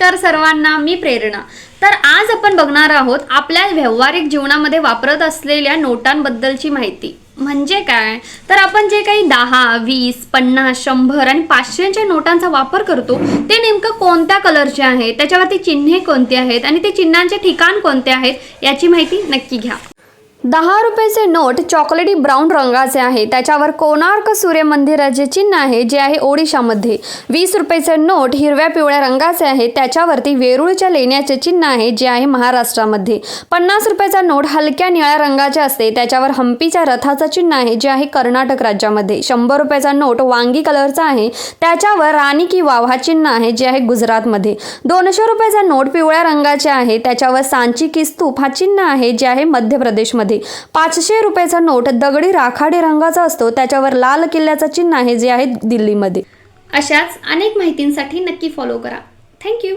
नमस्कार सर्वांना मी प्रेरणा. तर आज आपण बघणार आहोत आपल्या व्यावहारिक जीवनामध्ये वापरत असलेल्या नोटांबद्दलची माहिती. म्हणजे काय? तर आपण जे काही दहा वीस पन्नास शंभर आणि पाचशेच्या नोटांचा वापर करतो ते नेमकं कोणत्या कलरचे आहे त्याच्यावरती चिन्हे कोणती आहेत? आणि ते चिन्हांचे ठिकाण कोणते आहेत? याची माहिती नक्की घ्या. दहा रुपयाचे नोट चॉकलेटी ब्राऊन रंगाचे आहे. त्याच्यावर कोणार्क सूर्य मंदिराचे चिन्ह आहे जे आहे ओडिशामध्ये. वीस रुपयाचे नोट हिरव्या पिवळ्या रंगाचे आहे त्याच्यावरती वेरूळच्या लेण्याचे चिन्ह आहे जे आहे महाराष्ट्रामध्ये. पन्नास रुपयाचा नोट हलक्या निळ्या रंगाचे असते त्याच्यावर हम्पीच्या रथाचं चिन्ह आहे जे आहे कर्नाटक राज्यामध्ये. शंभर रुपयाचा नोट वांगी कलरचा आहे त्याच्यावर राणी की वाव हा चिन्ह आहे जे आहे गुजरातमध्ये. दोनशे रुपयाचा नोट पिवळ्या रंगाचे आहे त्याच्यावर सांची की स्तूप हा चिन्ह आहे जे आहे मध्य प्रदेशमध्ये. पाचशे रुपयाचा नोट दगडी राखाडी रंगाचा असतो त्याच्यावर लाल किल्ल्याचं चिन्ह आहे जे आहे दिल्लीमध्ये. अशाच अनेक माहितींसाठी नक्की फॉलो करा. थँक्यू